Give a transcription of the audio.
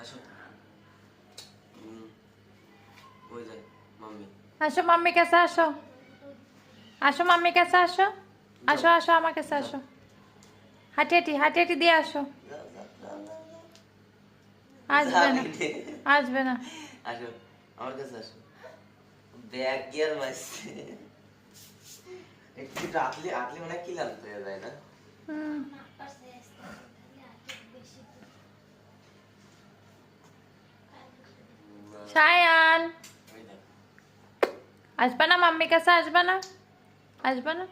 আসো। মাম্মি। কাছে আসো। আসো মাম্মি কাছে আসো। আসো আসো আমার কাছে আসো। হাঁটি হাঁটি হাঁটি হাঁটি দিয়ে আসো। আসবে না। আসবে না। আসো আমার কাছে আসো। ব্যাগ গিয়ার মারছে। একটু আটলি আটলি মানে কি লাগতে যায় না? হুম। সায়ান আসবে না মাম্মি কাছে আসবে না আসবে না